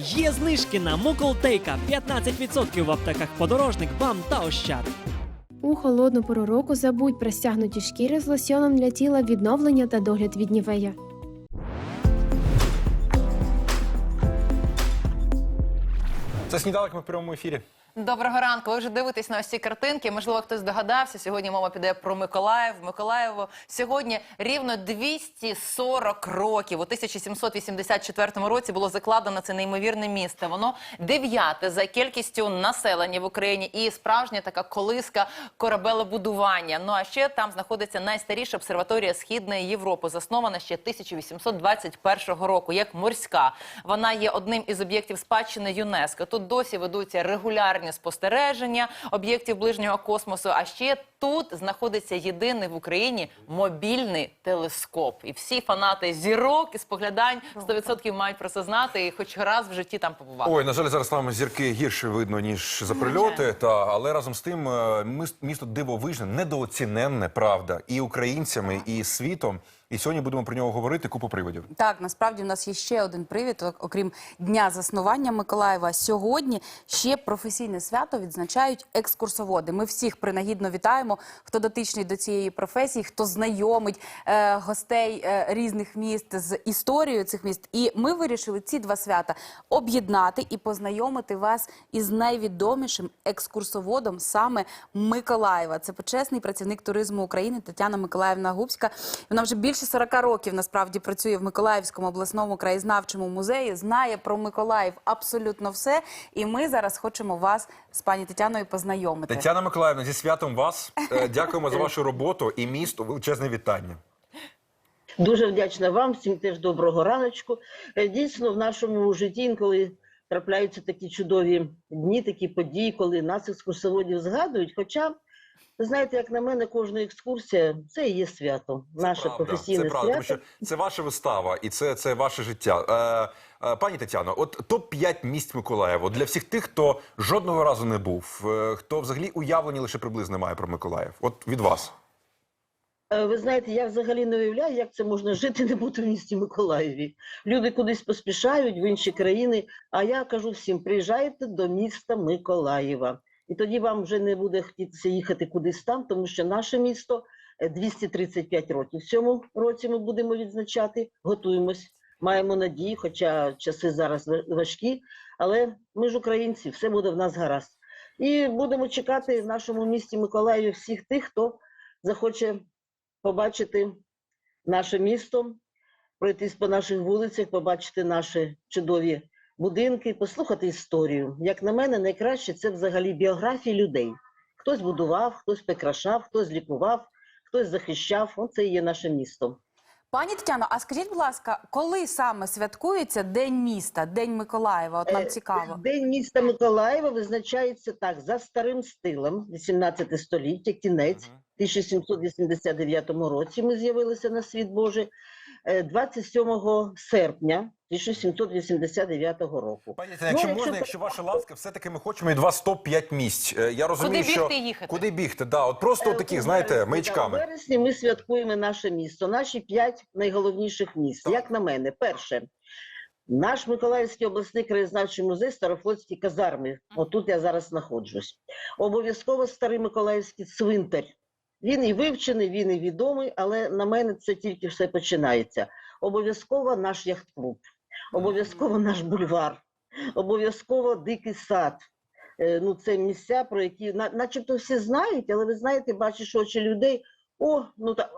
Є знижки на Муколтейка 15% в аптеках подорожник, бам та ощад. У холодну пору року забудь про стягнуті шкіри з лосьоном для тіла відновлення та догляд від нівея. Це сніданок ми в прямому ефірі. Доброго ранку. Ви вже дивитесь на ось ці картинки. Можливо, хтось здогадався. Сьогодні мова піде про Миколаїв. Миколаєво сьогодні рівно 240 років. У 1784 році було закладено це неймовірне місто. Воно дев'яте за кількістю населення в Україні і справжня така колиска корабелебудування. Ну а ще там знаходиться найстаріша обсерваторія Східної Європи, заснована ще 1821 року, як морська. Вона є одним із об'єктів спадщини ЮНЕСКО. Тут досі ведуться регулярні спостереження об'єктів ближнього космосу. А ще тут знаходиться єдиний в Україні мобільний телескоп. І всі фанати зірок і споглядань 100% мають про це знати і хоч раз в житті там побувати. Ой, на жаль, зараз там зірки гірше видно, ніж за прильоти. Та але разом з тим, е, місто дивовижне, недооціненне, правда, і українцями, і світом. І сьогодні будемо про нього говорити. Купу приводів. Так, насправді у нас є ще один привід, окрім дня заснування Миколаєва. Сьогодні ще професійне свято відзначають екскурсоводи. Ми всіх принагідно вітаємо, хто дотичний до цієї професії, хто знайомить е, гостей е, різних міст з історією цих міст. І ми вирішили ці два свята об'єднати і познайомити вас із найвідомішим екскурсоводом саме Миколаєва. Це почесний працівник туризму України Тетяна Миколаївна Губська. Вона вже більше 40 років насправді працює в Миколаївському обласному краєзнавчому музеї. Знає про Миколаїв абсолютно все. І ми зараз хочемо вас з пані Тетяною познайомити. Тетяна Миколаївна, зі святом вас. Е, Дякуємо за вашу роботу і місту. Величезне вітання. Дуже вдячна вам, всім теж доброго раночку. Е, Дійсно, в нашому житті інколи трапляються такі чудові дні, такі події, коли нас екскурсоводів згадують. Хоча, знаєте, як на мене, кожна екскурсія це і є свято, наше правда, професійне це правда, свято. тому що це ваша вистава і це, це ваше життя. Е, е, пані Тетяно, от топ 5 місць Миколаєва для всіх тих, хто жодного разу не був, е, хто взагалі уявлення лише приблизно має про Миколаїв. От від вас. Е, Ви знаєте, я взагалі не уявляю, як це можна жити, не бути в місті Миколаєві. Люди кудись поспішають в інші країни. А я кажу всім: приїжджайте до міста Миколаєва. І тоді вам вже не буде хотітися їхати кудись там, тому що наше місто е, 235 років. В цьому році ми будемо відзначати, готуємось, маємо надії, хоча часи зараз важкі, але ми ж українці, все буде в нас гаразд. І будемо чекати в нашому місті Миколаєві всіх тих, хто захоче побачити наше місто, пройтись по наших вулицях, побачити наші чудові будинки, послухати історію. Як на мене, найкраще це взагалі біографії людей. Хтось будував, хтось прикрашав, хтось лікував, хтось захищав. Оце і є наше місто. Пані Тетяно, а скажіть, будь ласка, коли саме святкується День міста, День Миколаєва? От нам Е, цікаво. День міста Миколаєва визначається так за старим стилем, 18 століття, кінець. 1789 році ми з'явилися на світ Божий, е, 27 серпня 1789 року. Пані Тетяно, якщо Ну, можна, якщо- якщо ваша ласка, все-таки ми хочемо від вас топ-5 місць. Е, Я розумію, Куди що бігти їхати? куди бігти, да, от просто Е, таких, знаєте, да, У вересні ми святкуємо наше місто, наші п'ять найголовніших міст. Як на мене, перше. Наш Миколаївський обласний краєзнавчий музей Старофлотські казарми. Отут я зараз знаходжусь. Обов'язково старий Миколаївський цвинтар. Він і вивчений, він і відомий, але на мене це тільки все починається. Обов'язково наш яхт-клуб, обов'язково наш бульвар, обов'язково дикий сад. Е, Ну, це місця, про які на- начебто всі знають, але ви знаєте, бачиш очі людей. О, ну та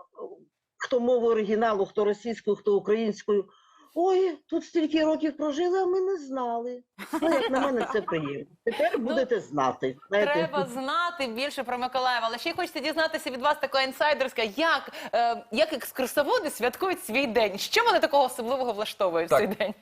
хто мову оригіналу, хто російською, хто українською. Ой, тут стільки років прожили, а ми не знали. Ну, як на мене, це приємно. Тепер будете знати. Знаєте, Треба знати більше про Миколаєва, але ще й хочеться дізнатися від вас така інсайдерська, як, е, як екскурсоводи святкують свій день. Що вони такого особливого влаштовують в цей день?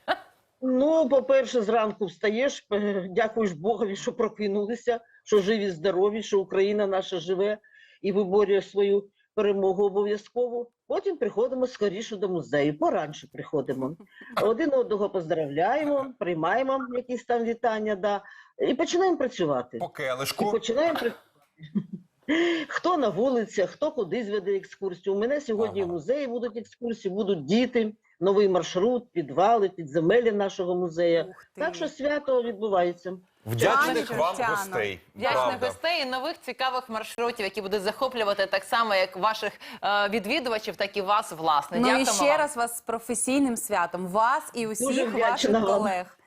Ну, по-перше, зранку встаєш, е, дякуєш Богові, що прокинулися, що живі, здорові, що Україна наша живе і виборює свою перемогу обов'язково. Потім приходимо скоріше до музею, поранше приходимо. Один одного поздравляємо, приймаємо якісь там вітання, да, і починаємо працювати. По І починаємо при- Хто на вулицях, хто куди зведе екскурсію. У мене сьогодні Ага. в музеї будуть екскурсії, будуть діти, новий маршрут, підвали, підземелля нашого музею. Так що свято відбувається. Вдячних вам Тетяно, гостей. Вдячних Правда. гостей і нових цікавих маршрутів, які будуть захоплювати так само, як ваших е, відвідувачів, так і вас, власне. Ну Дякуємо і ще вам. раз вас з професійним святом, вас і усіх ваших вам. колег.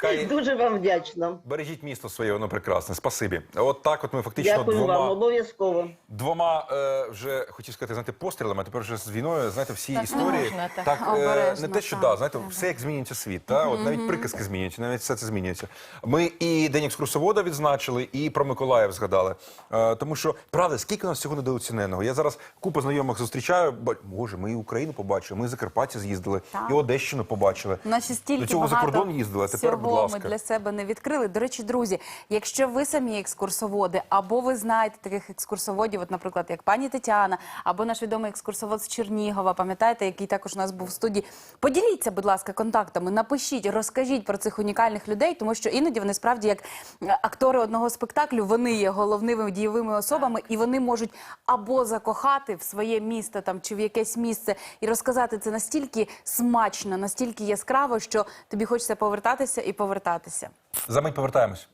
Хай Дуже вам вдячна. бережіть місто своє, воно прекрасне. Спасибі. От так, от ми фактично Дякую двома. вам, обов'язково. Двома е, вже хотів сказати, знаєте, пострілами. а Тепер вже з війною, знаєте, всі Так історії можна, так. так е, Обережно, не те, що так, да, знаєте, так. все як змінюється світ. Та от навіть приказки змінюються, навіть все це змінюється. Ми і день екскурсовода відзначили, і про Миколаїв згадали. Е, тому що правда, скільки у нас всього недооціненого. Я зараз купу знайомих зустрічаю. ба- Боже, ми і Україну побачили, ми і Закарпаття з'їздили, Так. і Одещину побачили. Наші стільки До цього за кордон їздили, а тепер, будь ми для себе не відкрили. До речі, друзі, якщо ви самі екскурсоводи, або ви знаєте таких екскурсоводів, от, наприклад, як пані Тетяна, або наш відомий екскурсовод з Чернігова, пам'ятаєте, який також у нас був в студії. Поділіться, будь ласка, контактами, напишіть, розкажіть про цих унікальних людей, тому що іноді вони справді як е, актори одного спектаклю, вони є головними дієвими особами, і вони можуть або закохати в своє місто там чи в якесь місце і розказати це настільки смачно, настільки яскраво, що тобі хочеться повертатися і повертатися. За мить повертаємось.